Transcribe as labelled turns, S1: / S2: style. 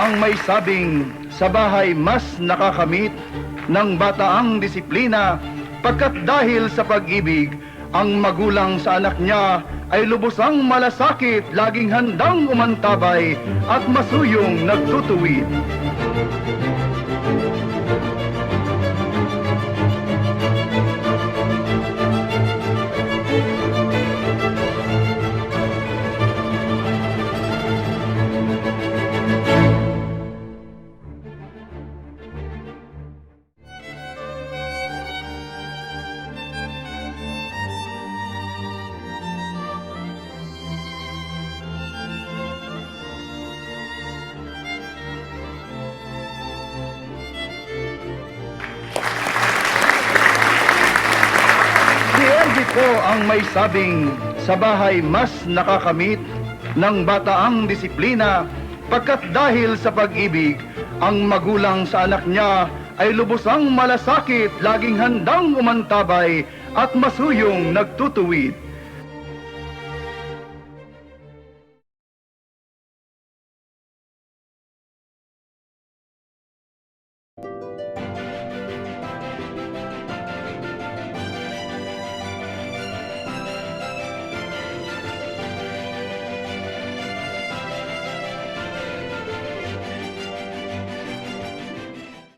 S1: ang may sabing sa bahay mas nakakamit ng bata ang disiplina pagkat dahil sa pag-ibig ang magulang sa anak niya ay lubusang malasakit, laging handang umantabay at masuyong nagtutuwid. Si Ergie po ang may sabing sa bahay mas nakakamit ng bata ang disiplina pagkat dahil sa pag-ibig ang magulang sa anak niya ay lubusang malasakit, laging handang umantabay at masuyong nagtutuwid.